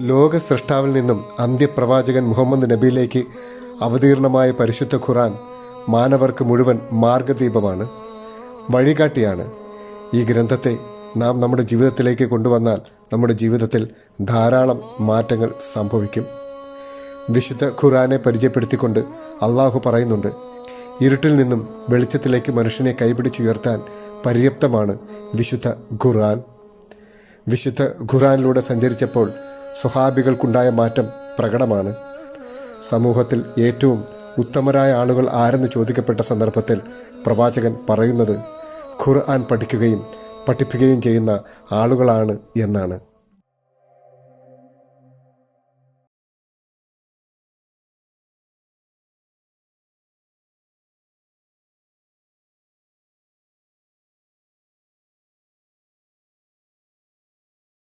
ലോക സൃഷ്ടാവിൽ നിന്നും അന്ത്യപ്രവാചകൻ മുഹമ്മദ് നബിയിലേക്ക് അവതീർണമായ പരിശുദ്ധ ഖുറാൻ മാനവർക്ക് മുഴുവൻ മാർഗദീപമാണ് വഴികാട്ടിയാണ്. ഈ ഗ്രന്ഥത്തെ നാം നമ്മുടെ ജീവിതത്തിലേക്ക് കൊണ്ടുവന്നാൽ നമ്മുടെ ജീവിതത്തിൽ ധാരാളം മാറ്റങ്ങൾ സംഭവിക്കും. വിശുദ്ധ ഖുറാനെ പരിചയപ്പെടുത്തിക്കൊണ്ട് അള്ളാഹു പറയുന്നുണ്ട് ഇരുട്ടിൽ നിന്നും വെളിച്ചത്തിലേക്ക് മനുഷ്യനെ കൈപിടിച്ചുയർത്താൻ പര്യാപ്തമാണ് വിശുദ്ധ ഖുറാൻ വിശുദ്ധ ഖുറാനിലൂടെ സഞ്ചരിച്ചപ്പോൾ സ്വഹാബികൾക്കുണ്ടായ മാറ്റം പ്രകടമാണ്. സമൂഹത്തിൽ ഏറ്റവും ഉത്തമരായ ആളുകൾ ആരെന്ന് ചോദിക്കപ്പെട്ട സന്ദർഭത്തിൽ പ്രവാചകൻ പറയുന്നത് ഖുർആൻ പഠിക്കുകയും പഠിപ്പിക്കുകയും ചെയ്യുന്ന ആളുകളാണ് എന്നാണ്.